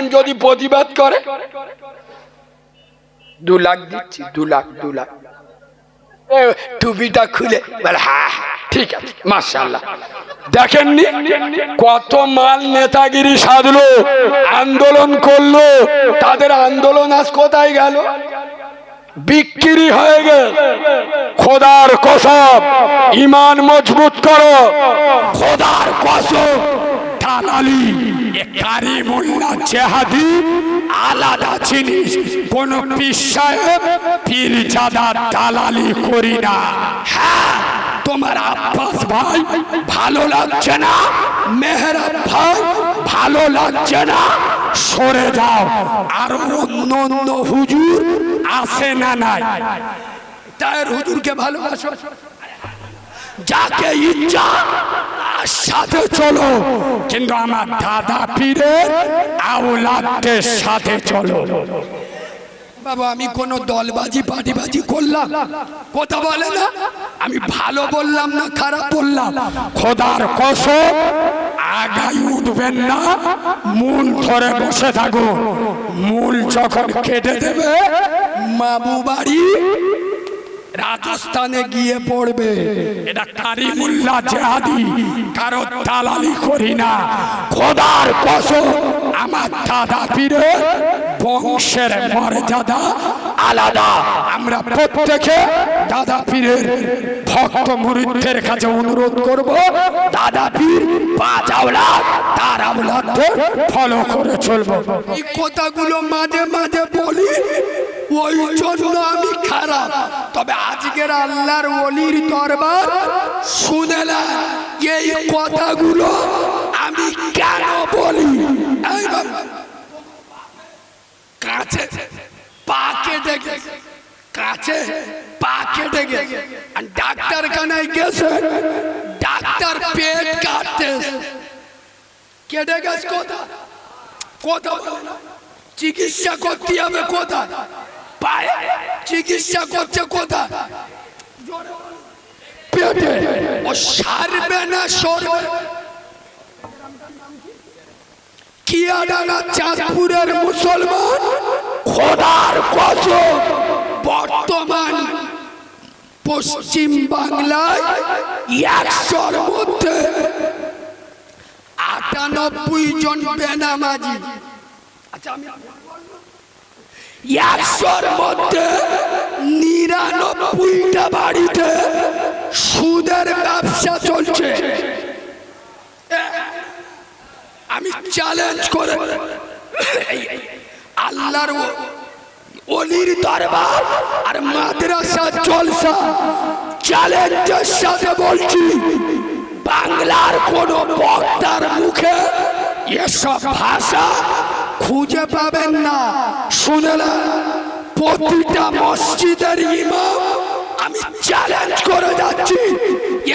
একজন যদি প্রতিবাদ করে, দু লাখ দিচ্ছি, দু লাখ দু লাখ। টুপিটা খুলে ঠিক আছে মার্শাল্লাহ দেখেননি কত মাল নেতাগিরি সাধলো, আন্দোলন করল, তাদের আন্দোলন আজ কোথায় গেল? বিক্রি হয়ে গেল। খোদার কসব ইমান মজবুত করো। খোদার কসব দালালি এ কারিমুল্লাহ আলাদা জিনিস। কোন পীর সাহেব পীর জাদা দালালি করি না। হ্যাঁ তোমার ভাই ভালো লাগছে না? মেহরাব ভালো লাগছে না? সরে যাও। আর অন্য অন্য হুজুর আসে না নাই? তার হুজুরকে ভালোবাসো। যাকে ইচ্ছা সাথে চলো। কিন্তু আমার দাদা পীরের আউলাদদের সাথে চলো। বাবা, আমি কোন দলবাজি, পাটিবাজি করলাম। কথা বলে না? আমি ভালো বললাম না, খারাপ বললাম? খোদার কসম, আগাই উঠবেন না। মূল ধরে বসে থাকো মূল যখন কেটে দেবে মাবু বাড়ি রাজস্থানে গিয়ে পড়বে। এটা কারিমুল্লা জেহাদি কারও দালালি করি না। খোদার কসম আমার দাদা পীরে বংশের মর্যাদা আলাদা। আমরা প্রত্যেকে দাদা পীরের ভক্ত মুরিদদের কাছে অনুরোধ করব দাদা পীর পাঁচ আওলাদ তার আওলাদদের ফলো করে চলবো। এই কথাগুলো মাঝে মাঝে বলি ওই জন্য আমি খারাপ। তবে আজকের আল্লাহর অলির দরবার শুনে না এই কথাগুলো আমি কেন বলি? কাছে পা কেটে গেছে কাছে পা কেটে গেছে আর ডাক্তার খানায় গেছে, ডাক্তার পেট কাটতে কেটে গেছে কোথা? কোথা? চিকিৎসা করতে হবে কোথা পায়ে চিকিৎসা করছে কোথা পেটে। ও সারবে না, সরবে কিয়াডাঙ্গা চাঁদপুরের মুসলমান? খোদার কসম, বর্তমান পশ্চিম বাংলায় একশোর মধ্যে আটানব্বই জন বেনামাজি। আচ্ছা আমি একশোর মধ্যে নিরানব্বইটা বাড়িতে সুদের ব্যবসা চলছে আমি চ্যালেঞ্জ করে। আল্লাহর অলির দরবার আর মাদ্রাসা জলসা চ্যালেঞ্জের সাথে বলছি, বাংলার কোন বক্তার মুখে এসব ভাষা খুঁজে পাবেন না। শুনলেন প্রতিটা মসজিদের ইমাম আমি চ্যালেঞ্জ করে যাচ্ছি,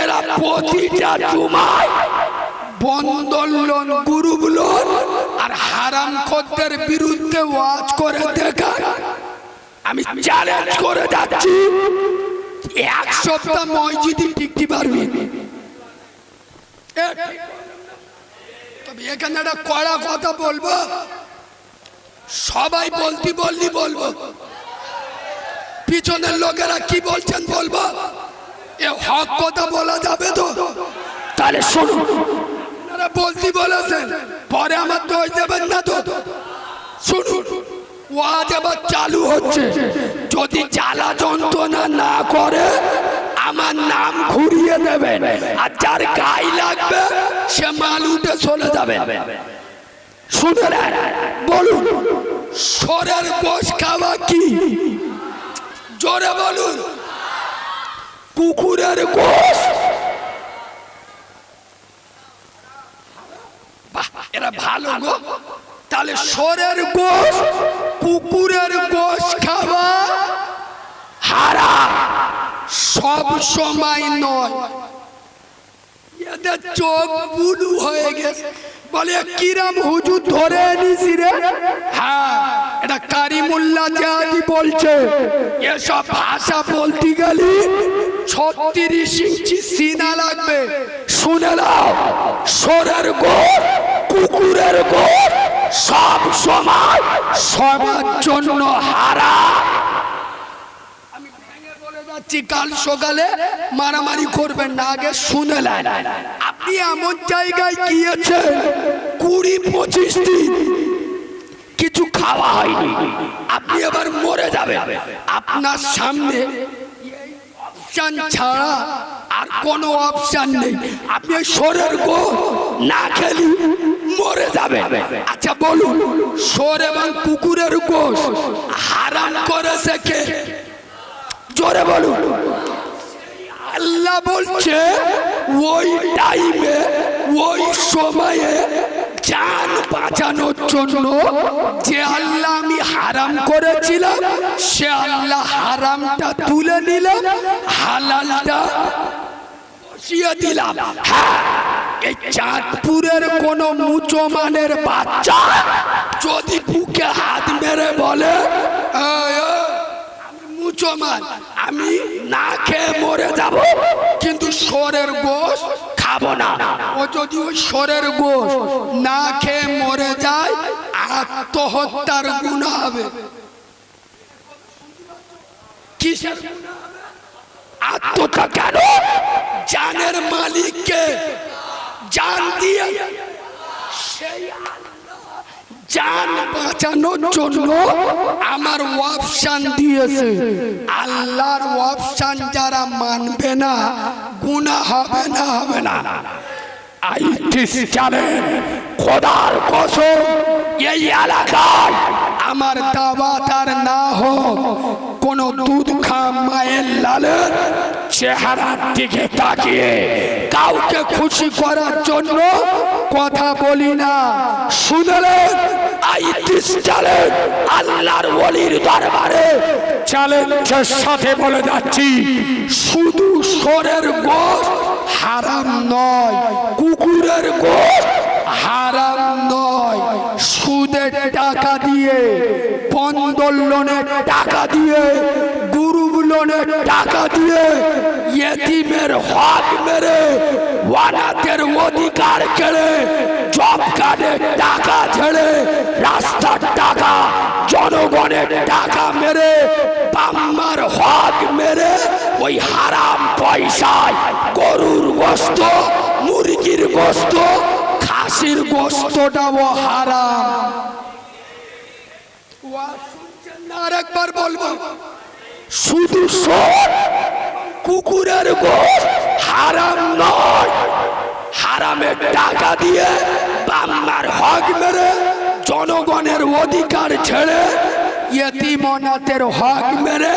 এরা প্রতিটা জুমায় বন্দর লোন গ্রুপ লোন আর হারাম খদ্দের বিরুদ্ধে ওয়াজ করে দেখা আমি চ্যালেঞ্জ করে যাচ্ছি। এক সপ্তাহ মসজিদে টিকতে পারবি। তবে এখানে একটা কড়া কথা বলব। সবাই বলতি বললি বলব। পিছনের লোকেরা কি বলছেন বলব? এ হক কথা বলা যাবে তো? তাহলে শুনুন। আপনারা বলতে বলেছেন, পরে আমার দোষ দেবেন না তো। শুনুন, ওয়াজ আবার চালু হচ্ছে। যদি জ্বালা যন্ত্রণা না করে, আমার নাম ঘুরিয়ে দেবেন। আর যার গায়ে লাগবে, সে মাল উঠে চলে যাবে। শুনে বলুন, সরের গোশ খাওয়া কি? জোরে বলুন, কুকুরের গোশ? এরা ভালো গো। তাহলে সরের গোশ কুকুরের গোশ খাওয়া হারা। সব সময় নয়। এদের চোখ বুলু হয়ে গেছে। বলে কিরাম হুজুর ধরে নিছি রে? হ্যাঁ এটা কারিমুল্লাহ জাহাদি বলছে। এসব ভাষা বলতে গেলে ছত্রিশ ইঞ্চি সিনা লাগবে। শুনে নাও সরের গোড় কুকুরের গোড় সব সময় সবার জন্য হারা। কাল সকালে মারামারি করবেন না, আগে শুনে নেন। আপনি এমন জায়গায় গিয়েছেন, কুড়ি পঁচিশ দিন কিছু খাওয়া হয়নি। আপনি এবার মরে যাবেন। আপনার সামনে অপশান ছাড়া আর কোনো অপশান নেই। আপনি সরের গো, না খেলি, মরে যাবে। আচ্ছা বলুন সর এবং কুকুরের গোশ হারাম করেছে কে? জোরে বলুন। আল্লাহ বলছে, ওই টাইমে ওই সময়ে জান বাঁচানোর জন্য যে আল্লাহ হারাম করেছিলাম সে আল্লাহ হারামটা তুলে নিলাম হালালটা বসিয়ে দিলাম। হ্যাঁ এই চাঁদপুরের কোন মুচমানের বাচ্চা যদি বুকে হাত মেরে বলে "এই, এই, মুচমান আমি না খেয়ে মরে যাব কিন্তু সরের গোশ খাব না। ও যদি ওই সরের গোশ না খেয়ে মরে যায়, আত্মহত্যার গুণা হবে। কিসের? আত্মহত্যা কেন? জানের মালিককে জান দিয়ে সেই জান বাঁচানোর জন্য আমার অপশান দিয়েছে। আল্লাহর অপশান যারা মানবে না গুণা হবে না হবে না। আইটিস জানেন খোদার কসম, এই এলাকায় আমার দাবা তার না হোক, কোন দুধ খা মায়ের লালের চেহারার দিকে তাকিয়ে কাউকে খুশি করার জন্য কথা বলি না। শুনলেন? আইটিস জানেন আল্লাহর ওলির দরবারে। চ্যালেঞ্জের সাথে বলে যাচ্ছি শুধু সরের গোশ হারাম নয় কুকুরের গোশ হারাম নয়। সুদের টাকা দিয়ে বন্ধন লোনের টাকা দিয়ে গ্রুপ লোনের টাকা দিয়ে ইয়েতিমের হক মেরে, ওয়ানাতের অধিকার কেড়ে, জব কার্ডের টাকা ছেড়ে, রাস্তার টাকা, জনগণের টাকা মেরে পাম্মার হক মেরে, ওই হারাম পয়সায় গরুর গোস্ত, মুরগির গোস্ত, খাসির গোস্তটাও হারাম। আরেকবার বলব। শুধু সর কুকুরের গোশ হারাম নয়। হারামের টাকা দিয়ে বাম্মার হক মেরে, জনগণের অধিকার ছেড়ে, ইয়েতিমনাতের হক মেরে,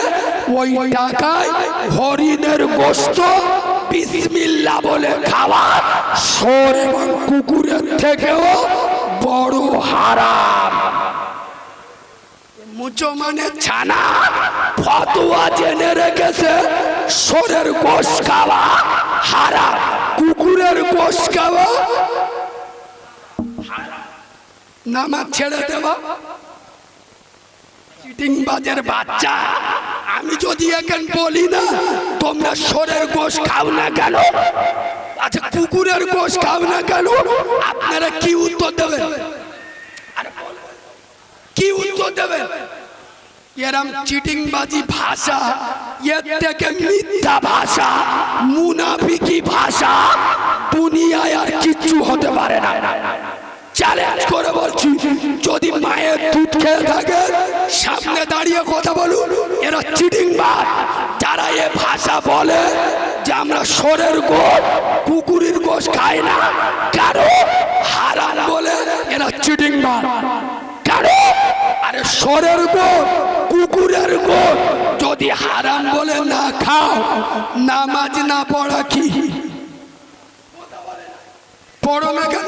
ওই টাকায় হরিণের গোস্ত বিসমিল্লা বলে খাওয়া সর এবং কুকুরের থেকেও বড় হারাম। মুচমানের ছানা রেখেছে খাওয়া হারা কুকুরের খাওয়া নামাজ ছেড়ে দেওয়া। বাচ্চা। আমি যদি এখন বলি না, তোমরা সরের গোশ খাও না কেন? আচ্ছা কুকুরের গোশ খাও না কেন? আপনারা কি উত্তর দেবেন? কি উত্তর দেবেন? এরম চিটিংবাজি ভাষা, এর থেকে মিথ্যা ভাষা, মুনাফিকি ভাষা দুনিয়ায় আর কিচ্ছু হতে পারে না। চ্যালেঞ্জ করে বলছি, যদি মায়ের দুধ খেয়ে থাকে, সামনে দাঁড়িয়ে কথা বলুন, এরা চিটিংবাজ। যারা এ ভাষা বলে যে আমরা সরের গোশ, কুকুরের গোশ খাই না কেন হারাম বলে এরা চিটিংবাজ। কেন আরে সরের গোট কুকুরের গোট যদি হারাম বলে না খাও, নামাজ না পড়া কি? পড়ো না কেন?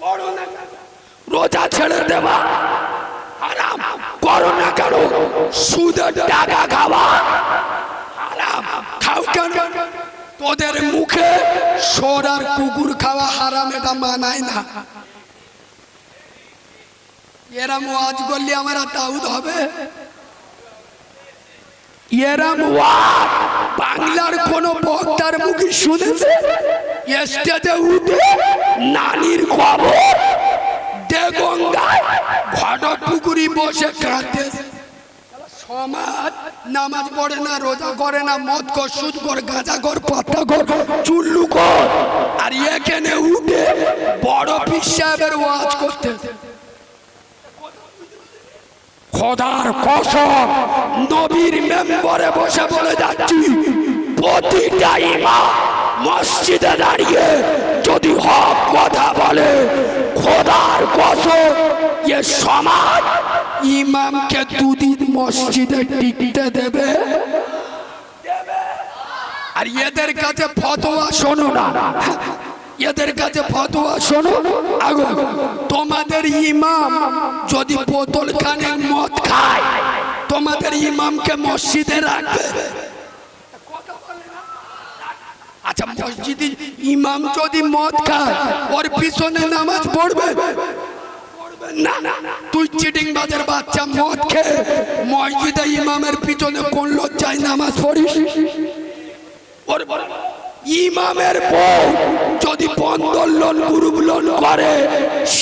পড়ো না রোজা ছেড়ে দেবা। হারাম। করো না কেন? সুদের টাকা খাওয়া হারাম। খাও কেন? তোদের মুখে সর আর কুকুর খাওয়া হারাম এটা মানায় না। এরাম ওয়াজ করলে আমার দাউদ হবে? এরাম ওয়াজ বাংলার কোন বক্তার মুখে শুনেছে? স্টেজে উঠে নানির খবর? দে গঙ্গায় ঘটক পুকুরি বসে কাঁদতে সমাজ নামাজ পড়ে না রোজা করে না মদ কর সুদ কর গাঁজা কর পাতা কর চুল্লু কর। আর এখানে উঠে বড় পীর সাহেবের ওয়াজ করতে। খোদার কসম, নবীর মেম্বারে বসে বলে যাচ্ছি, প্রতিটা ইমাম মসজিদে দাঁড়িয়ে যদি হক কথা বলে, খোদার কসম, এ সমাজ ইমামকে দুদিন মসজিদে টিকতে দেবে? আর এদের কাছে ফতোয়া শোনো না। এদের কাছে ফতোয়া শোনো। আগো, তোমাদের ইমাম যদি বোতল খানে মদ খায়, তোমাদের ইমামকে মসজিদে রাখবে। আচ্ছা মসজিদে ইমাম যদি মদ খায়, ওর পিছনে নামাজ পড়বে? না, তুই চিটিং বাজার বাচ্চা মদ খেয়ে মসজিদে ইমামের পিছনে কোন লজ্জায় নামাজ পড়িস? ওর ইমামের বউ যদি বন্ধন লোন, গ্রুপ লোন করে,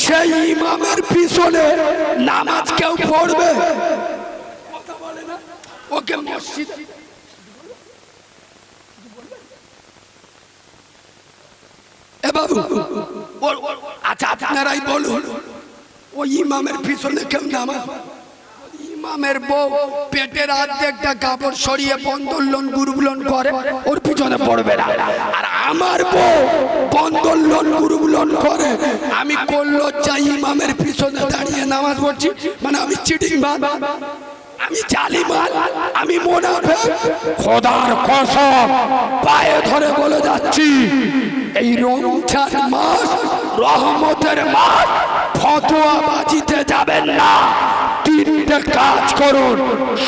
সেই ইমামের পিছনে নামাজ কেউ পড়বে? ওকে মসজিদ আচ্ছা আপনারাই বলুন, ওই ইমামের পিছনে কেউ নামাজ ইমামের বউ পেটের অর্ধেকটা কাপড় সরিয়ে বন্ধন লোন গ্রুপ করে, ওর পিছনে পড়বে না। আর আমার বউ বন্ধন লোন গ্রুপ করে, আমি করল চাই ইমামের পিছনে দাঁড়িয়ে নামাজ পড়ছি মানে আমি চিটিং বাদ। আমি জালিমাল আমি মোনাফে, খোদার কসম, পায়ে ধরে বলে যাচ্ছি, এই রমজান মাস রহমতের মাস ফতোয়া বাজিতে যাবেন না। তিনটে কাজ করুন।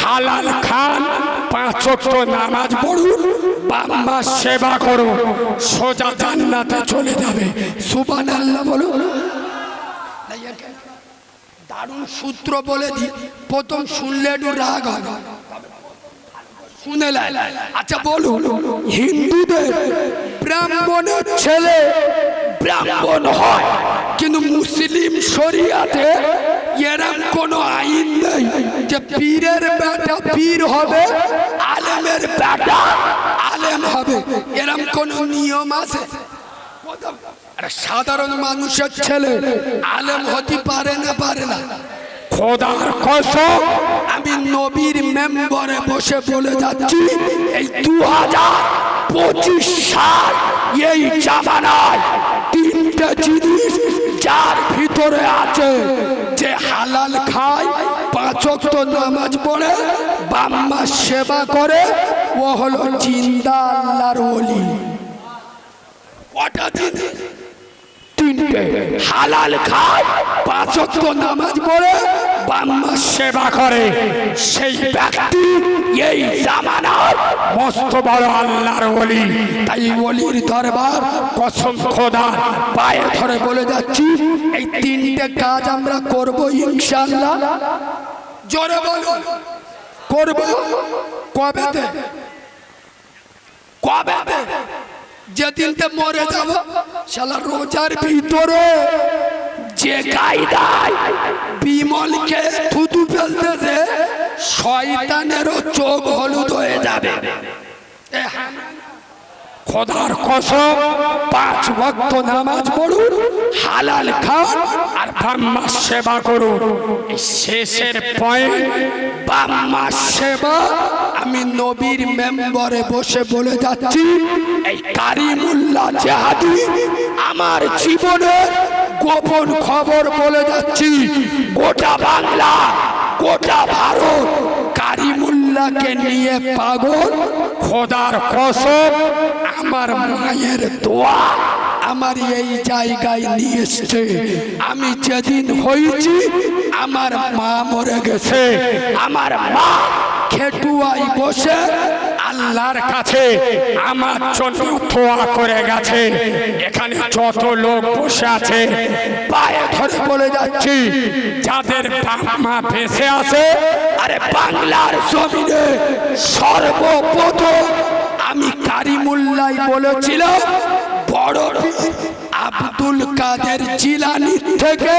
হালাল খান, পাঁচ ওয়াক্ত নামাজ পড়ুন বাম্মা সেবা করুন, সোজা জান্নাতে চলে যাবে। সুবহানাল্লাহ বলুন। দারুণ সূত্র বলে দি, প্রথম শুনলে একটু রাগ হয়। শুনে। আচ্ছা বলুন, হিন্দুদের ব্রাহ্মণের ছেলে ব্রাহ্মণ হয়, কিন্তু মুসলিম শরিয়াতে এরম কোনো আইন নেই যে পীরের বেটা পীর হবে, আলেমের বেটা আলেম হবে। এরম কোনো নিয়ম আছে? সাধারণ মানুষের ছেলে আলেম হতে পারে না পারে না। খোদার আমি নবীর মেম্বারে বসে বলে যাচ্ছি, এই দু হাজার পঁচিশ সাল এই জামানায় তিনটা জিনিস যার ভিতরে আছে। যে হালাল খায়, পাঁচ তো নামাজ পড়ে বাম্মা সেবা করে, ও হলো জিন্দা আল্লাহর ওলি। কটা তিনটে হালাল খায় পাঁচ ওয়াক্ত নামাজ পড়ে সেবা করে। সেই ব্যক্তি এই জামানার মস্ত বড় আল্লাহর ওলি। তাই ওলির দরবার কসম খোদা। পায়ে ধরে বলে যাচ্ছি, এই তিনটে কাজ আমরা করব ইনশাআল্লাহ। জোরে বলুন, করব কবেতে? কবেতে? যেদিনতে মরে যাব শালা রোজার ভিতরে যে কায়দায় বিমলকে থুতু ফেলতেছে শয়তানেরও চোখ হলুদ হয়ে যাবে হ্যাঁ। খোদার কসম, পাঁচ ভক্ত নামাজ পড়ুন, হালাল খান আর বাম্মা সেবা করুন। শেষের পয়েন্ট বাম্মা সেবা আমি নবীর মেম্বারে বসে বলে যাচ্ছি, এই কারিমুল্লাহ জাহাদি আমার জীবনের গোপন খবর বলে যাচ্ছি। গোটা বাংলা, গোটা ভারত কারিমুল্লাহকে নিয়ে পাগল? খোদার কসম, আমার মায়ের দোয়া আমার এই জায়গায় নিয়ে এসছে। আমি যেদিন হয়েছি, আমার মা মরে গেছে। আমার মা খেটুয়াই বসে আল্লাহর কাছে আমার জন্য দোয়া করে গেছে এখানে যত লোক বসে আছে, পায়ে ধরে বলে যাচ্ছি, যাদের মা বেঁচে আছে, আরে বাংলার জমিনে সর্বপ্রথম আমি কারিমুল্লাই বলেছিলাম, বড় আব্দুল কাদের জিলানি থেকে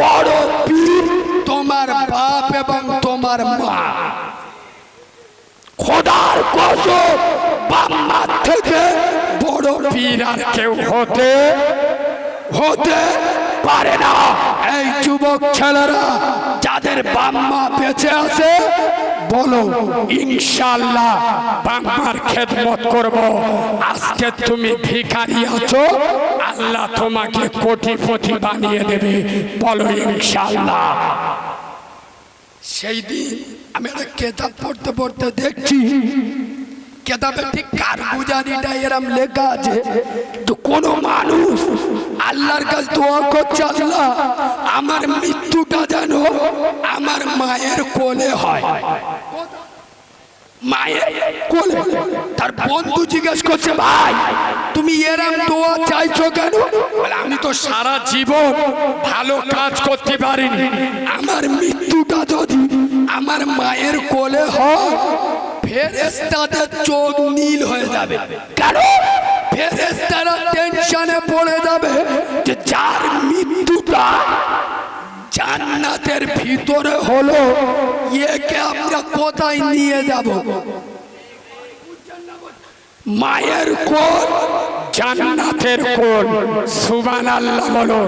বড় পীর তোমার বাপ এবং তোমার মা। খোদার কসম বাম্মার থেকে বড় পীর আর কেউ হতে হতে পারে না। এই যুবক ছেলেরা, যাদের বাম্মা বেঁচে আছে, বলো ইনশাল্লাহ বাম্মার খেদমত করব। আজকে তুমি ভিখারি আছো, আল্লাহ তোমাকে কোটিপতি বানিয়ে দেবে। বলো ইনশাল্লাহ সেই দিন আমি একটা কেতাব পড়তে পড়তে দেখছি। কেতাবে ঠিক কারগুজারিটা এরম লেখা আছে? তো কোন মানুষ আল্লাহর কাছে দোয়া করছে, আল্লাহ, আমার মৃত্যুটা যেন আমার মায়ের কোলে হয়। মায়ের কোলে। তার বন্ধু জিজ্ঞেস করছে, ভাই, তুমি এরম দোয়া চাইছো কেন? আমি তো সারা জীবন ভালো কাজ করতে পারিনি। আমার মৃত্যুটা যদি আমার মায়ের কোলে ফেরেস্তাদের চোখ নীল হয়ে যাবে। টেনশনে পড়ে যাবে যে ভিতরে হলো, একে আমরা কোথায় নিয়ে যাব? মায়ের কোল জান্নাতের কোল সুবান আল্লাহ বলো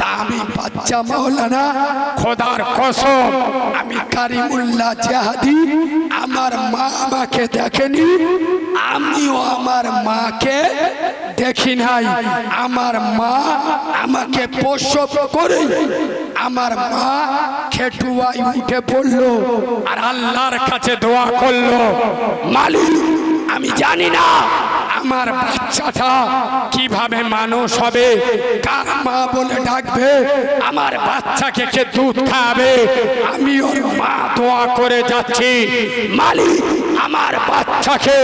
তা আমি বাচ্চা মাওলানা। খোদার কসম। আমি কারিমুল্লাহ জাহাদি। আমার মা আমাকে দেখেনি। আমিও আমার মাকে দেখি নাই। আমার মা আমাকে প্রসব করে আমার মা খেটুয়াই উঠে পড়ল। আর আল্লাহর কাছে দোয়া করল। মালিক আমি জানি না আমার বাচ্চাটা কীভাবে মানুষ হবে? কার মা বলে ডাকবে? আমার বাচ্চাকে কে দুধ খাবে? আমি ওর মা দোয়া করে যাচ্ছি। মালিক, আমার বাচ্চাকে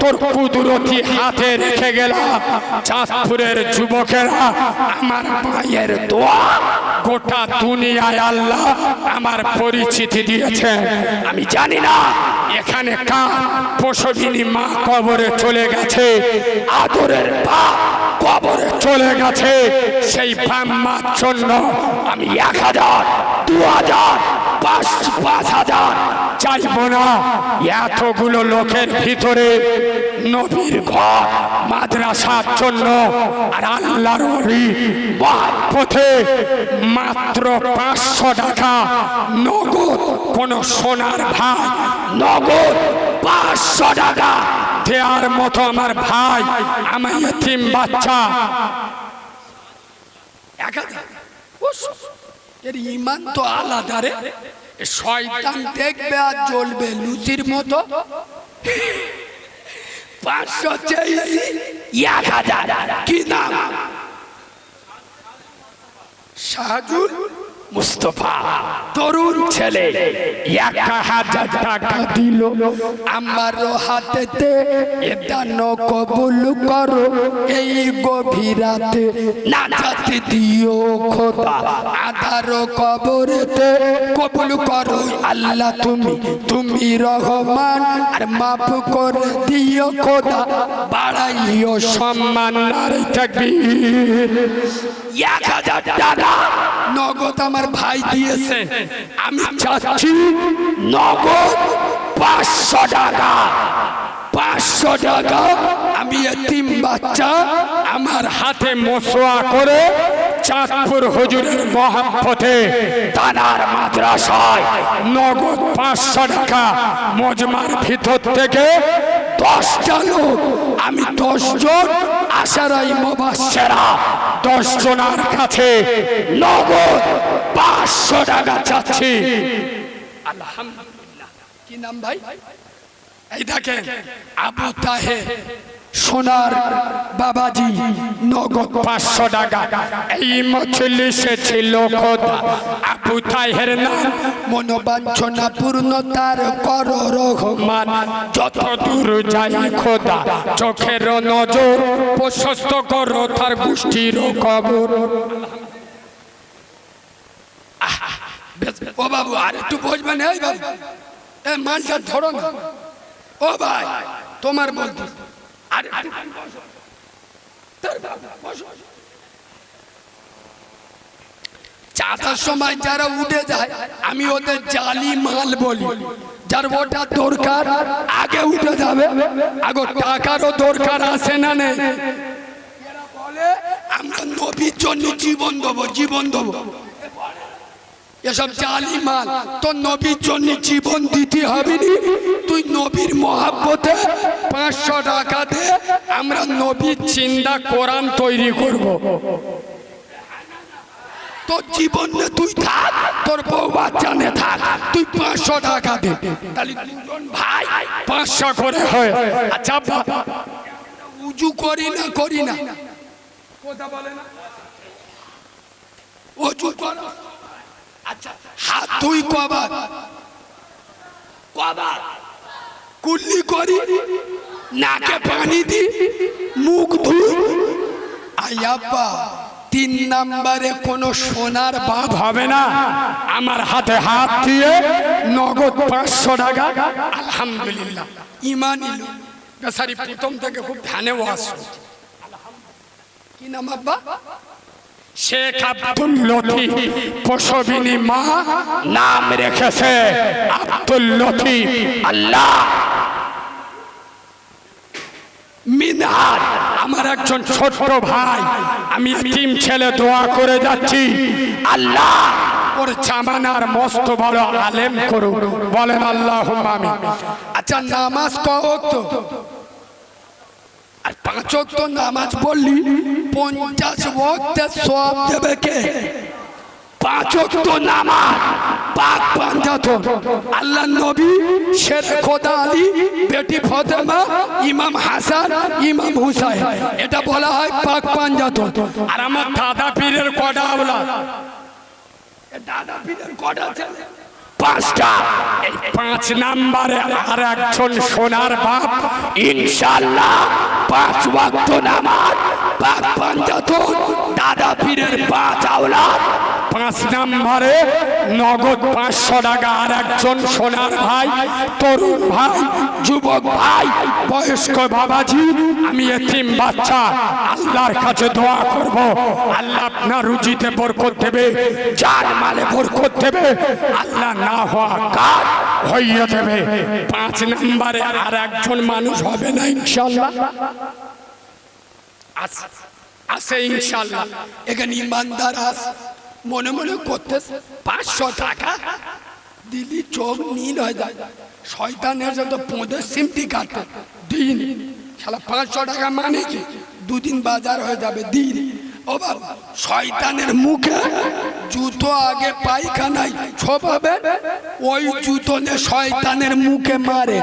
তোর কুদরতি হাতে রেখে গেলাম চাঁদপুরের যুবকেরা, আমার মায়ের দোয়া গোটা দুনিয়ায় আল্লাহ আমার পরিচিতি দিয়েছে আমি জানি না এখানে কার প্রসবিনী মা কবরে চলে গেছে? আদরের বাপ কবরে চলে গেছে। সেই মার জন্য আমি এক হাজার, দু হাজার, পাঁচ পাঁচ হাজার চাইব না। এতগুলো লোকের ভিতরে নবীর ঘর, মাদ্রাসার জন্য আর আল্লাহর পথে মাত্র পাঁচশো টাকা নগদ, কোন সোনার ভাই, নগদ পাঁচশো টাকা দেওয়ার মতো আমার ভাই, আমার এতিম বাচ্চা। এর ইমান তো আলাদা রে। শয়তান দেখবে আর জ্বলবে লুচির মতো। পাঁচশো হাজার। কি নাম শাহজুল মুস্তফা তরুণ ছেলে এক হাজার টাকা দিল আমার হাতেতে এটা কবুল করো এই গভীরাতে না যাতে দিও খোদা আধার কবরেতে কবুল করো। আল্লাহ তুমি তুমি রহমান আর মাফ করে দিও খোদা বাড়াইও সম্মান নারী থাকবি এক হাজার টাকা নগদ আমার ভাই দিয়েছে। আমি চাচ্ছি নগদ পাঁচশো টাকা। পাঁচশো টাকা আমি এতিম বাচ্চা আমার হাতে মশোয়া করে চাঁদপুর হুজুরের মহাপথে তানার মাদ্রাসায় নগদ পাঁচশো টাকা মজমার ভিতর থেকে দশটা লোক আমি দশজন আশারাই মোবাসেরা দশ জনার কাছে নগদ পাঁচশো টাকা চাচ্ছি। আলহামদুলিল্লাহ। কি নাম ভাই? এই দেখেন আবু তাহে সোনার বাবাজি নগদ পাঁচশো টাকা। এই মজলিসে ছিল খোদা। আবু তাহের নাম পূর্ণতার কর রহমান। যত দূর যাই খোদা, চোখের নজর প্রশস্ত করো তার গোষ্ঠীর কবর। ও বাবু, আর একটু বসবেন এই মালটা ধরো না। ও ভাই, তোমার বলতে। আর একটু বসো। তোর বাবু, বসো। চাঁদার সময় যারা উঠে যায় আমি ওদের জালি মাল বলি যার ওটা দরকার আগে উঠে যাবে আগে টাকারও দরকার আছে না নেই আমরা নবীর জন্য জীবন দেবো জীবন দেবো এসব জালি মাল তোর নবীর জন্য জীবন দিতে হবে তুই নবীর মহাব্বতে পাঁচশো টাকা দে আমরা নবীর চিন্তা কোরআন তৈরি করব। তোর জীবন তুই থাক, তোর বউ বাচ্চা নে থাক, তুই পাঁচশো টাকা দে তাহলে দুজন ভাই পাঁচশো করে হয়। আচ্ছা উজু করি না করি না। কথা বলে না? কর। আচ্ছা হাত তুই কবার? কবার? কুল্লি করি? নাকে পানি দি? মুখ ধুই? আয়াব্বা তিন নাম্বারে কোনো সোনার বাপ হবে না। আমার হাতে হাত দিয়ে নগদ পাঁচশো টাকা। আলহামদুলিল্লাহ। ইমান প্রথম থেকে খুব ধ্যানে ওয়াজ শুনছে। কি নাম আব্বা? শেখ আব্দুল লতিফ প্রসবিনী মা নাম রেখেছে আব্দুল লতিফ আল্লাহ। মিনহাজ আমার একজন ছোট ভাই, আমি টিম ছেলে দোয়া করে যাচ্ছি। আল্লাহ, ওর জামানার মস্ত বড় আলেম করু বলেন আল্লাহ আচ্ছা নামাজ কও তো আর পাঁচ ওয়াক্ত নামাজ পড়লি, পঞ্চাশ সব দেবে কে? পাঁচ ওয়াক্ত নামাজ, পাক পাঞ্জাতন। আল্লাহ নবী শের খোদা আলী, বেটি ইমাম হাসান, ইমাম হুসাইন। এটা বলা হয় পাক পাঞ্জাতন। আর আমার দাদা পীরের কটা আওলা দাদা পীরের কটা ছেলে? পাঁচটা। এই পাঁচ নাম্বারে আর একজন সোনার বাপ। ইনশাল্লাহ পাঁচ ওয়াক্ত নামাজ পাক পাঞ্জাত দাদা পীরের পাঁচ আওলাদ। পাঁচ নাম্বারে নগদ পাঁচশো টাকা আর একজন সোনার ভাই, তরুণ ভাই, যুবক ভাই, বয়স্ক বাবাজি, আমি এতিম বাচ্চা। আল্লাহর কাছে দোয়া করব। আল্লাহ আপনার রুজিতে বরকত দেবে জান মালে বরকত দেবে। আল্লাহ না হওয়া কাজ হইয়ে দেবে। পাঁচ নম্বরে আর একজন মানুষ হবে না ইনশাল্লাহ আছে ইনশাল্লাহ এখানে ইমানদার আস মনে মনে করতে পাঁচশো টাকা। দিলি চোখ নীল হয়ে যায়। শয়তানের যত পোঁদের সিমটি কাটে, দিন। শালা পাঁচশো টাকা মানে কি? দুদিন বাজার হয়ে যাবে, দিন। ও বাবা শয়তানের মুখে জুতো আগে পায়খানায় ছোপাবে, ওই জুতো শয়তানের মুখে মারে।